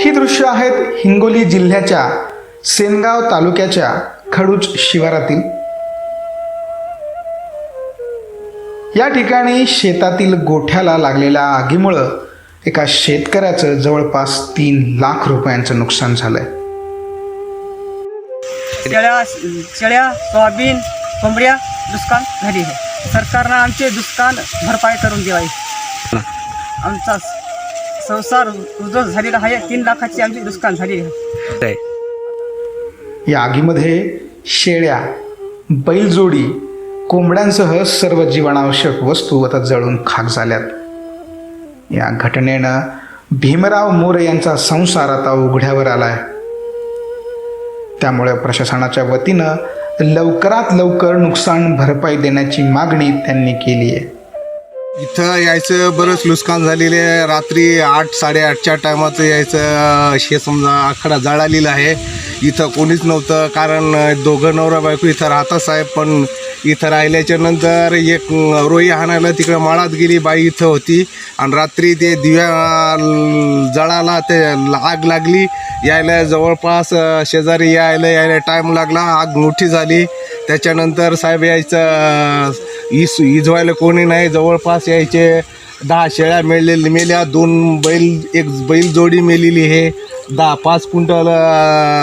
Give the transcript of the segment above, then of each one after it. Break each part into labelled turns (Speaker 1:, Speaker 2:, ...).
Speaker 1: ही दृश्य आहेत हिंगोली जिल्ह्याच्या सेनगाव तालुक्याच्या खडूच शिवारातील. या ठिकाणी शेतातील गोठ्याला लागलेल्या आगीमुळं एका शेतकऱ्याचं जवळपास तीन लाख रुपयांचं नुकसान झालंय.
Speaker 2: शेळ्या शेळ्या सोयाबीन कोंबड्या नुकसान झाली आहे. सरकारनं आमचे नुकसान भरपाई करून द्यावी आमचा संसार उद्ध्वस्त झालेला आहे. तीन लाखाची आमची नुकसान झाली आहे.
Speaker 1: या आगीमध्ये शेळ्या बैलजोडी कोंबड्यांसह सर्व जीवनावश्यक वस्तू आता जळून खाक झाल्यात. या घटनेनं भीमराव मोरे यांचा संसार आता उघड्यावर आलाय. त्यामुळे प्रशासनाच्या वतीनं लवकरात लवकर नुकसान भरपाई देण्याची मागणी त्यांनी केली आहे.
Speaker 3: इथं यायचं बरंच नुकसान झालेले आहे. रात्री आठ साडेआठच्या टायमाचं यायचं हे समजा आखडा जळालेला आहे. इथं कोणीच नव्हतं कारण दोघं नवरा बायको इथं राहतच आहे पण इथं राहिल्याच्या नंतर एक रोई हाणायला तिकडं माळात गेली बाई इथं होती. आणि रात्री ते दिव्या जळाला ते आग लागली. यायला जवळपास शेजारी यायला यायला टाईम लागला आग मोठी झाली. त्याच्यानंतर साहेब यायचं इस इजवायला कोणी नाही. जवळपास यायचे दहा शेळ्या मेलेल्या मेल्या. दोन बैल एक बैल जोडी मेलेली आहे. दहा पाच क्विंटल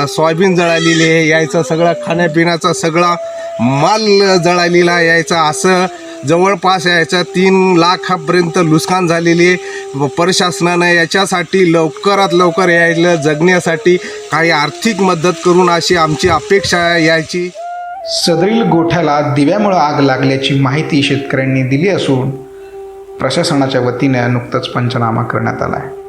Speaker 3: सोयाबीन जळालेली आहे. यायचा सगळा खाण्यापिण्याचा सगळा माल जळालेला यायचा असं जवळपास यायचा तीन लाखापर्यंत नुकसान झालेली आहे. प्रशासनानं याच्यासाठी लवकरात लवकर यायला जगण्यासाठी काही आर्थिक मदत करून अशी आमची अपेक्षा आहे यायची
Speaker 1: सदरील गोठ्याला दिव्यामुळं आग लागल्याची माहिती शेतकऱ्यांनी दिली असून प्रशासनाच्या वतीने नुकतंच पंचनामा करण्यात आला आहे.